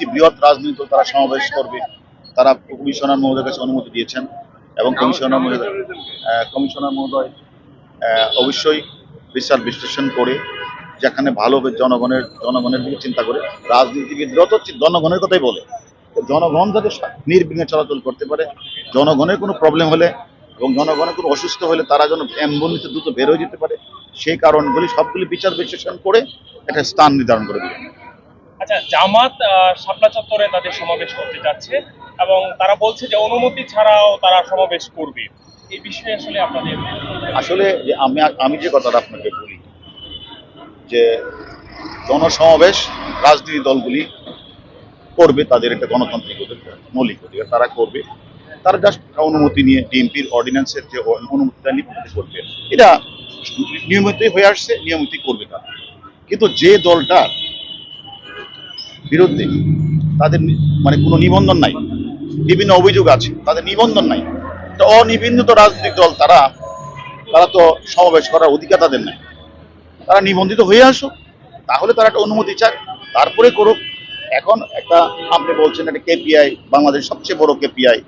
দুটি বৃহৎ রাজনৈতিক দল তারা সমাবেশ করবে। তারা কমিশনার মহোদয়ের কাছে অনুমতি দিয়েছেন এবং কমিশনার মহোদয় কমিশনার মহোদয় অবশ্যই বিচার বিশ্লেষণ করে, যেখানে ভালো জনগণের জনগণের দিকে চিন্তা করে রাজনীতিবিদরা তো জনগণের কথাই বলে। জনগণ যাতে নির্বিঘ্নে চলাচল করতে পারে, জনগণের কোনো প্রবলেম হলে এবং জনগণের কোনো অসুস্থ হলে তারা যেন অ্যাম্বুলেন্সে দ্রুত বেরোয় যেতে পারে, সেই কারণগুলি সবগুলি বিচার বিশ্লেষণ করে একটা স্থান নির্ধারণ করে দিলেন। আচ্ছা জামাত শাপলা চত্বরে তাদের সমাবেশ করতে যাচ্ছে এবং তারা বলছে যে অনুমতি ছাড়াও তারা সমাবেশ করবে। এই বিষয়ে আসলে আপনাদের আসলে যে আমি আমি যে কথাটা আপনাকে বলি, যে জনসমাবেশ রাজনীতি দলগুলি করবে, তাদের একটা গণতান্ত্রিক মৌলিক অধিকার তারা করবে। তারা জাস্ট অনুমতি নিয়ে ডিএমপির অর্ডিন্যান্সের যে অনুমতিটা নিতে করবে এটা নিয়মিতই হয়ে আসছে, নিয়মিতই করবে তারা। কিন্তু যে দলটা বিরুদ্ধে তাদের মানে কোনো নিবন্ধন নাই। বিভিন্ন অভিযোগ আছে, তাদের নিবন্ধন নাই। তো অনিবন্ধিত রাজনৈতিক দল তারা তারা তো সমাবেশ করার অধিকার তাদের নাই। তারা নিবন্ধিত হয়ে আসুক তাহলে তারা একটা অনুমতি চায় তারপরে করুক। এখন একটা, আপনি বলছেন একটা কেপিআই বাংলাদেশ সবচেয়ে বড় কেপিআই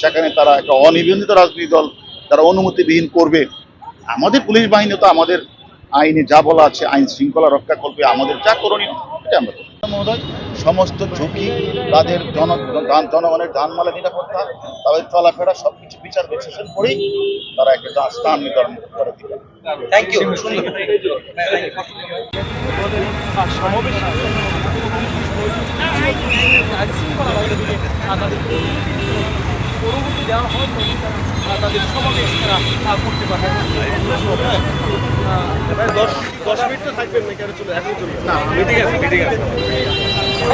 সেখানে তারা একটা অনিবন্ধিত রাজনৈতিক দল তারা অনুমতিবিহীন করবে। আমাদের পুলিশ বাহিনী তো আমাদের আইনে যা বলা আছে, আইন শৃঙ্খলা রক্ষা করবে আমাদের যা করণীয়, এটা আমরা। মহোদয় সমস্ত ঝুঁকি তাদের জন জন- জনগণের জানমালের নিরাপত্তা তাদের চলাফেরা সবকিছু বিচার বিশ্লেষণ করেই তারা একটা স্থান নির্ধারণ করে দিবে থ্যাংক ইউ পরবর্তী দেওয়া হয় তাদের সমাবেশ করতে পারে দশ দশ মিনিট তো থাকবেন না কেন চলে এখন চলবে না মিটিং আছে মিটিং আছে।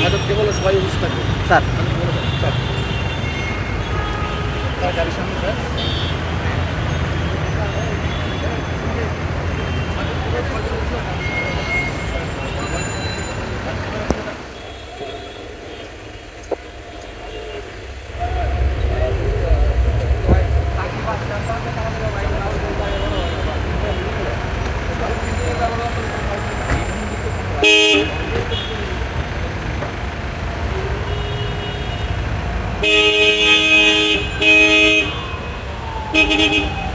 ম্যাডাম কেবল সবাই অনুষ্ঠান থাকবে স্যার। তার গাড়ির সামনে স্যার স্যার। Hehehehe